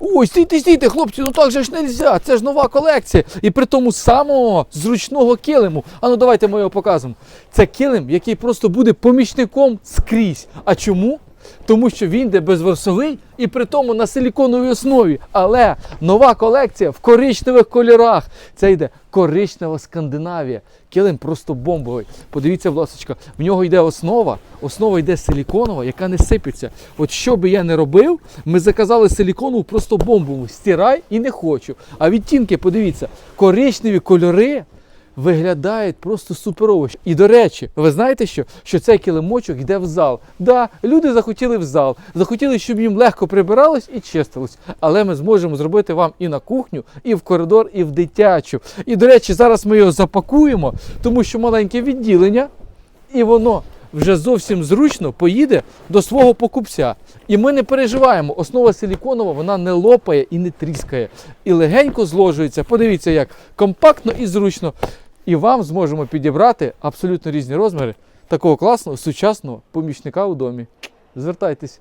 Ой, стійте, стійте, хлопці, ну так же ж нельзя. Це ж нова колекція. І при тому самого зручного килиму. А ну давайте ми його покажемо. Це килим, який просто буде помічником скрізь. А чому? Тому що він йде безворсовий і при тому на силіконовій основі. Але нова колекція в коричневих кольорах. Це йде коричнева Скандинавія. Килим просто бомбовий. Подивіться, ласка, в нього йде основа. Основа йде силіконова, яка не сипеться. От що би я не робив, ми заказали силіконову просто бомбову. Стирай і не хочу. А відтінки, подивіться, коричневі кольори виглядають просто суперово. І до речі, ви знаєте що? Що цей килимочок йде в зал. Да, люди захотіли в зал, захотіли, щоб їм легко прибиралось і чистилось. Але ми зможемо зробити вам і на кухню, і в коридор, і в дитячу. І до речі, зараз ми його запакуємо, тому що маленьке відділення, і воно. Вже зовсім зручно поїде до свого покупця. І ми не переживаємо. Основа силіконова вона не лопає і не тріскає. І легенько зложується. Подивіться, як компактно і зручно. І вам зможемо підібрати абсолютно різні розміри такого класного сучасного помічника у домі. Звертайтесь.